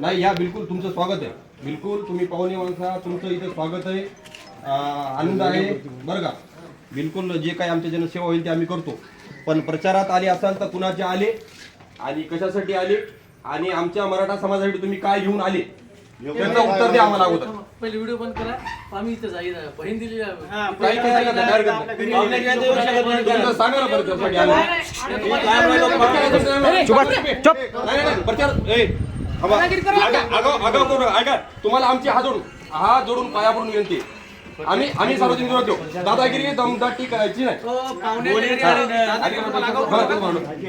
नाही या बिलकुल तुमचं स्वागत आहे बिलकुल तुम्ही पाहुणे माणसा तुमचं इथं स्वागत आहे आनंद आहे बरं का बिलकुल जे काही आमच्या जनसेवा होईल ते आम्ही करतो पण प्रचारात आले असाल तर कुणाचे आले आणि कशासाठी आले आणि आमच्या मराठा समाजासाठी तुम्ही काय घेऊन आले त्याचं उत्तर द्या आम्हाला अगोदर पहिले व्हिडिओ बंद करा आम्ही इथं जाईल बहीण दिली काही सांगा ना आले. प्रचार आगाव- आगाव करू. नका. ऐका तुम्हाला आमचे हात जोडून हात जोडून पाया पडून विनंती. आम्ही आम्ही सार्वजनिक निवड देऊ दादागिरी दमदाटी करायची नाही.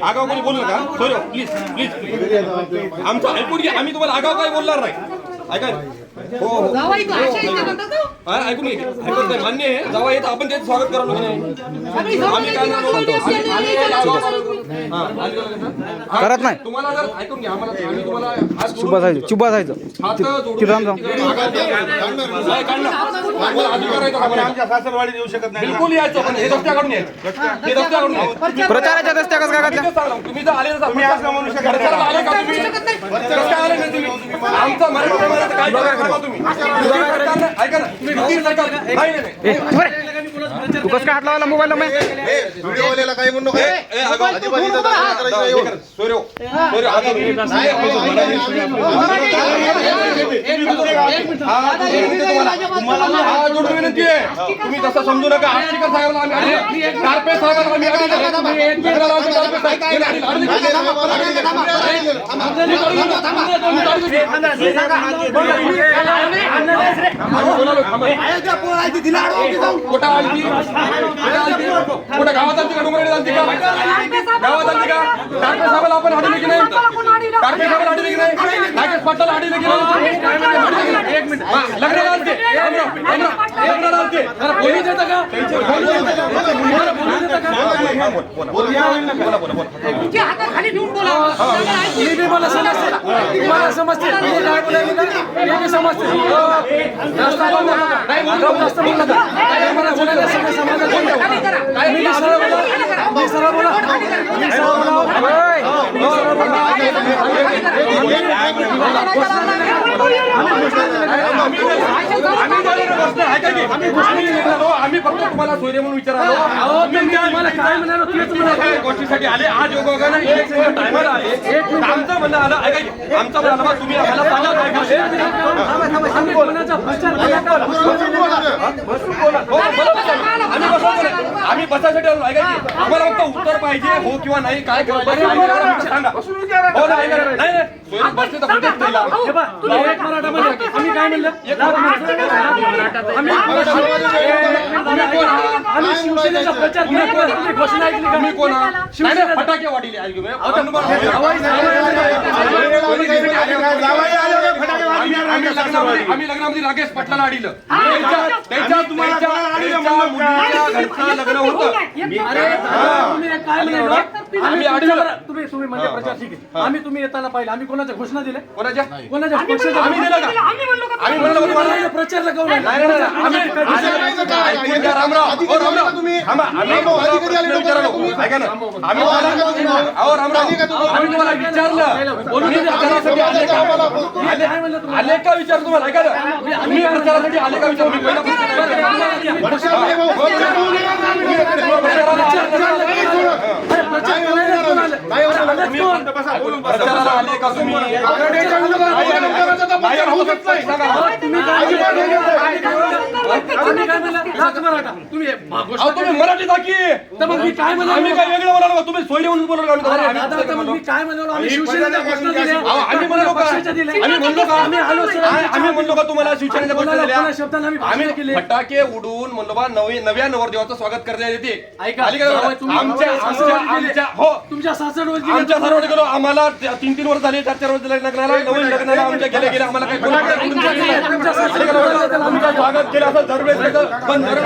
आगाव कोणी बोलू नका. सॉरी प्लीज प्लीज प्लीज आमचं ऐकून घ्या. आम्ही तुम्हाला आगाव काही बोलणार नाही. ऐका. हो हो हा, ऐकून घे ऐकून घे. मान्य आहे जेव्हा येत आपण त्याचं स्वागत आम्ही काय हा, म्हणतो? करत नाही. तुम्हाला जर ऐकून घ्या आम्हाला आम्ही तुम्हाला हात जोडून- चुप बसायचं चुप बसायचं हात जोडून- तिथं थांब, थांब. नाही, काढणार. सासरवाडीत येऊ शकत नाही. बिलकुल यायचं पण हे रस्त्याकडून यायचं. हे रस्त्याकडून यायचं. प्रचाराच्या रस्त्या कसं काय. तुम्ही जर आले तर तुम्ही असं म्हणू शकत नाही. प्रचाराला आले का तुम्ही? प्रचाराला आले नाही तुम्ही? आमचा मराठी समाजाचं काय तुम्ही ऐका ना. तुम्ही सरकार नाही नाही. तू कसं काय हात मग व्हिडिओ वाल्याला काही म्हणू नका अजिबात इथं दंगा करायची नाही जोडून विनंती आहे तुम्हाला. हात जोडून विनंती आहे तुम्ही तसं समजू नका आष्टीकर साहेबांना आम्ही आधी कार्पे साहेबांना आम्ही आधी लग्नाला आमचे कार्पे साहेब गेले आधी- आधी- आधी- आम्ही बोलालो, थांबा. कुठं आलती? कुठं आलती? कुठं गावात आलती का डोंगराकडे आलती का गावात आलती का कार्पे साहेबाला आपण हाडले की नाही कार्पे साहेबाला हाडले की नाही नागेश पाटलाला हाडले की नाही एक मिनिट हा, लग्नाला आलते थांबरा, थांबरा. लग्नाला आलते जरा बोलू देता का बोलू देता का? बरं, बोलू देता का? बोला, बोला, बोला. मी बी मला समजते तुम्हाला समजते मी काय बोलायला ना, मी बी समजते जास्त बोलू नका. जाऊ जास्त बोलू नका. काय मला बोलायला सगळं समाजात बोलतो. काय मी सरळ बोला मी सरळ बोला मी सरळ बोला आम्ही गोष्टी. आम्ही फक्त तुम्हाला सोयरे म्हणून विचारलो. गोष्टीसाठी आले आज योगायोगानं इलेक्शनच्या टायमाला आले आमचं म्हणणं आलं ऐका की. आमचं म्हणणं आलं बा, तुम्ही आम्हाला सांगा काय गोष्टी. आम्ही बसायसाठी आलो ऐका की. आम्हाला फक्त उत्तर पाहिजे हो किंवा नाही काय आम्ही सांगा हो ना, ऐका ना. नाही नाही सोयरे बसले तर कुठेच नाही लावा. हे पहा, तुम्ही एक मराठा म्हणजे आम्ही काय म्हणलं आम्ही आम्ही शिवसेनेचा प्रचार केला कोण? तुम्ही घोषणा ऐकली का तुम्ही कोण आहात? नाही, नाही, फटाके वाढीले ऐकू मी. आम्ही लग्नामध्ये आम्ही लग्नामध्ये राकेश पाटलाला अडीलं. त्यांच्या- घरचं लग्न होतं. अरे दादा, तुम्ही काय म्हणालो? आम्ही तुम्ही तुम्ही म्हणजे प्रचार ठीक आहे आम्ही तुम्ही येताना पाहिलं आम्ही कोणाच्या घोषणा दिल्या कोणाच्या कोणाच्या पक्षाच्या आम्ही दिलं का आम्ही म्हणलो का प्रचार लगावला नाही, नाही, नाही, आम्ही ऐकून घ्या, रामराव हो, रामराव थांबा, आम्ही तुम्हाला प्रश्न विचारलो. ऐका ना आम्ही तुम्हाला अहो रामराव आम्ही तुम्हाला विचारलं तुम्ही प्रचारासाठी आले का आले आले का विचार तुम्हाला ऐका ना तुम्ही प्रचारासाठी आले का विचार मी पहिला प्रश्न प्रचाराला का तुम्ही सांगा. तुम्ही अहो, तुम्ही मराठी तर मग मी काय आम्ही म्हणालो काय वेगळं बोलालो का? तुम्ही सोयरे म्हणून बोलालो का? आम्ही अरे तुम्हाला- दादा, आता मग मी काय म्हणालो आम्ही शिवसेनेच्या घोषणा दिल्या अहो, आम्ही म्हणलो का पक्षाच्या दिल्या. आम्ही म्हणलो का आम्ही आलो सर आम्ही आम्ही म्हणलो का तुम्हाला शिवसेनेच्या दिल्या? शब्दाने आम्ही भाषणं आम्ही केली. फटाके उडून म्हणलो बा नवी नव्या नवरदेवाचं स्वागत करण्यात येते ऐका, आली का जावई, लक्षात? तुम्ही आमच्या आम्हाला आमच्या सासरवाडी दिली. आमच्या हो तुमच्या आमच्या सर्व गेलो आम्हाला तीन तीन वर्ष झाले चार चार वर्ष झाले लग्नाला नवीन लग्नाला आमच्या गेले गेले आम्हाला काही. तुमच्या आली का स्वागत केलं असं दरवेळेस केलं, पण दरवेळेस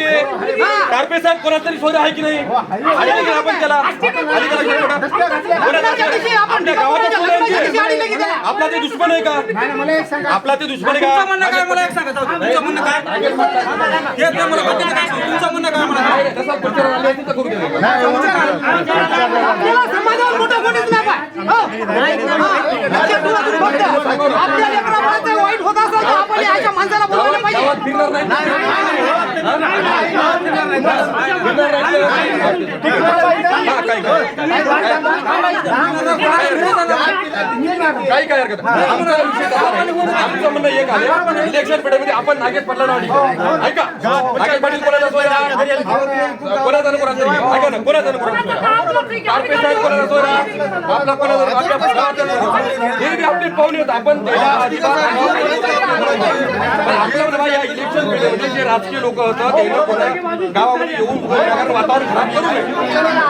हे? हा. आहे की नाही? की आपण त्याला? आपल्या गावाचा. आपला ते दुश्मन आहे का? आपला ते दुश्मन आहे का? म्हणणं काय? मला एक सांगा तुमचं म्हणणं काय? नाही मला तुमचं म्हणणं काय? मला वाईट होत असेल तर आपण याच्या माणसाला बोलवलं पाहिजे हा, काही काय हरकत नाही. आमचा विषय तसा नाही. आमचं म्हणणं एक आहे. इलेक्शन पेढ्यामध्ये आपण नागेश पाटला नाव ऐका. नागेश पाटील कोणाचा सोयरा कोणाचा ना कोणाचा नाही. ऐका ना कोणाचा ना कोणाचा सोयरा कारपे साहेब कोणाचा सोयरा आपला कोणाचा आपल्या गावाचा सोयरा. हे बी आपले पाहुणे आपण त्याला अजिबात पण आपल्याला बघा, या इलेक्शन पेढ्यामध्ये जे राजकीय लोक होतं ते लोक गावामध्ये येऊन उभं राहून वातावरण खराब करू नये.